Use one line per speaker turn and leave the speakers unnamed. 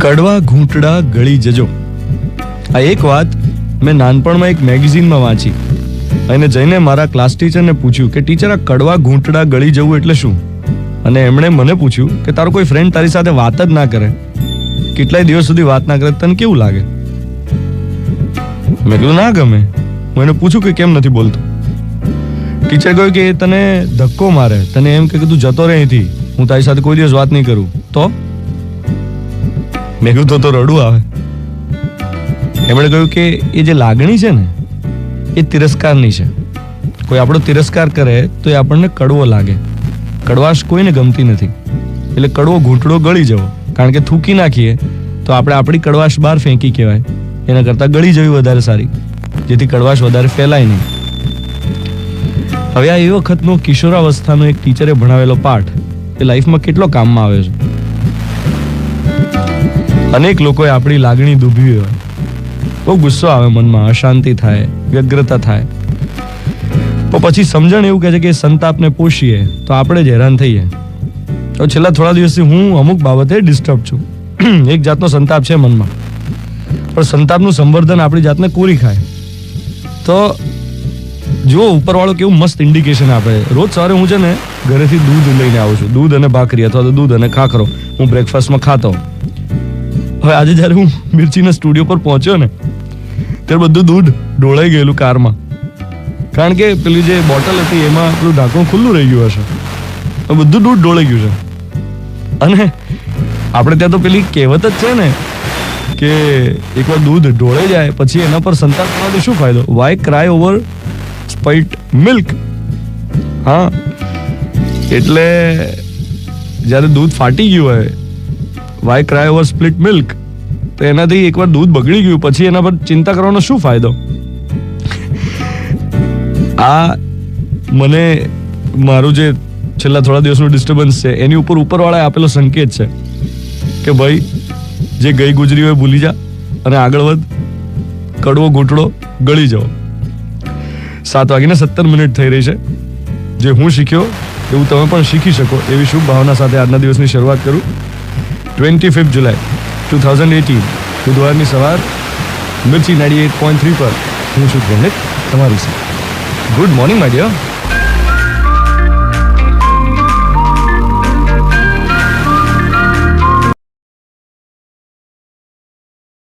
કડવા ઘૂંટડા ગળી જજો. આ એક વાત મેં નાનપણમાં એક મેગેઝિનમાં વાંચી. અને જઈને મારા ક્લાસ ટીચરને પૂછ્યું કે, ટીચર, આ કડવા ઘૂંટડા ગળી જવું એટલે શું? અને એમણે મને પૂછ્યું કે, તારો કોઈ ફ્રેન્ડ તારી સાથે વાત જ ના કરે. કેટલાય દિવસ સુધી વાત ના કરે તને કેવું લાગે? મેં કીધું, ના ગમે. હું એને પૂછ્યું કે, કેમ નથી બોલતો? ટીચર કહ્યું કે તને ધક્કો મારે. તને એમ કે તું જતો રહે હું તારી સાથે કોઈ દિવસ વાત નહીં કરું. તો? મેં કીધું, તો તો રડું આવે. એમણે કહ્યું કે એ જે લાગણી છે ને, એ તિરસ્કારની છે. કોઈ આપણો તિરસ્કાર કરે તો એ આપણને કડવો લાગે. કડવાશ કોઈને ગમતી નથી. એટલે કડવો ઘૂંટડો ગળી જવો. કારણ કે થૂકી નાખીએ તો આપણે આપણી કડવાશ બહાર ફેંકી કહેવાય. એના કરતાં ગળી જવી વધારે સારી. જેથી કડવાશ વધારે ફેલાય નહીં. હવે આ એ વખતનો કિશોરાવસ્થાનો એક ટીચરે ભણાવેલો પાઠ એ લાઈફમાં કેટલો કામમાં આવે છે. અનેક લોકોએ આપણી લાગણી દુભવી હોય. બહુ ગુસ્સો આવે મનમાં, અશાંતિ થાય, વ્યગ્રતા થાય. તો પછી સમજણ એવું કહે છે કે સંતાપને પોષીએ, તો આપણે જ હેરાન થઈએ. તો છેલ્લા થોડા દિવસથી હું અમુક બાબતે ડિસ્ટર્બ છું. એક જાતનો સંતાપ છે મનમાં. પણ સંતાપનું સંવર્ધન આપણી જાતને કોરી ખાય. તો જો ઉપરવાળો કેવું મસ્ત ઇન્ડિકેશન આપે. રોજ સવારે હું છે ને, ઘરેથી દૂધ લઈને આવું છું. દૂધ અને ભાખરી અથવા તો દૂધ અને ખાખરો હું બ્રેકફાસ્ટમાં ખાતો. હવે આજે જ્યારે હું મિર્ચીના સ્ટુડિયો પર પહોંચ્યો ને, ત્યારે બધું દૂધ ઢોળાઈ ગયેલું કારમાં. કારણ કે પેલી જે બોટલ હતી એમાં પેલું ઢાંકણું ખુલ્લું રહી ગયું હશે. બધું દૂધ ઢોળાઈ ગયું છે. અને આપણે ત્યાં તો પેલી કહેવત જ છે ને કે એકવાર દૂધ ઢોળાઈ જાય, પછી એના પર સંતાપ કરવાથી શું ફાયદો? Why cry over spilt milk હા. એટલે જ્યારે દૂધ ફાટી ગયું હોય why cry over split milk તો એનાથી એકવાર દૂધ બગડી ગયું, પછી એના પર ચિંતા કરવાનો શું ફાયદો? આ મને મારું જે છેલ્લા થોડા દિવસનું ડિસ્ટર્બન્સ છે, એની ઉપર ઉપરવાળાએ આપેલો સંકેત છે કે ભાઈ, જે ગઈ ગુજરી હોય ભૂલી જા અને આગળ વધ, કડવો ઘૂંટડો ગળી જાઓ. સાત વાગીને સત્તર મિનિટ થઈ રહી છે. જે હું શીખ્યો, એવું તમે પણ શીખી શકો એવી શુભ ભાવના સાથે આજના દિવસની શરૂઆત કરું. Twenty fifth July two thousand eighteen બુધવારની સવાર, Mirchi ninety eight point three પર. હું છું ગણિત તમારી સાથે ગુડ મોર્નિંગ માય ડિયર